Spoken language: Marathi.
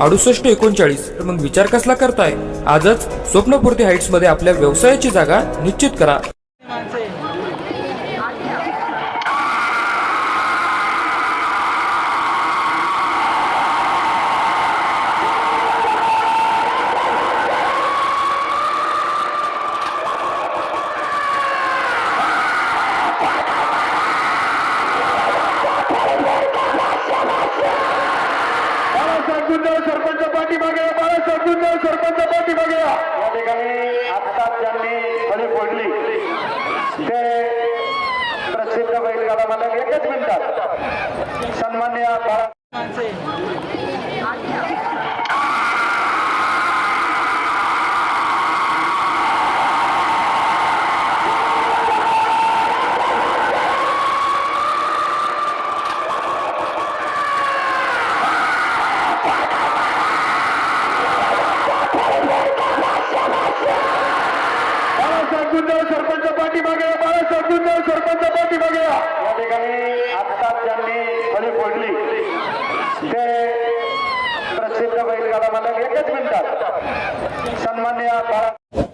अडुसष्ट एकोणचाळीस. तर मग विचार कसला करताय? आजच स्वप्नपूर्ती हाईट्समध्ये आपल्या व्यवसायाची जागा निश्चित करा. गुंजाळ सरपंच पाठीमागे या. बाळासाहेब गुंजाळ सरपंच पाठीमागे या. ठिकाणी आत्ताच ज्यांनी फळी फोडली ते प्रसिद्ध बैलगाडा मला एकच मिनिटात सन्मान्य बाळा बाळासाहेब गुंजाळ सरपंच पाठीमागे या. बाळासाहेब गुंजाळ सरपंच पाठीमागे या. या ठिकाणी आत्ताच ज्यांनी फळी फोडली ते प्रसिद्ध बैलगाडा मला एकच मिनिटात सन्मान्य बाळा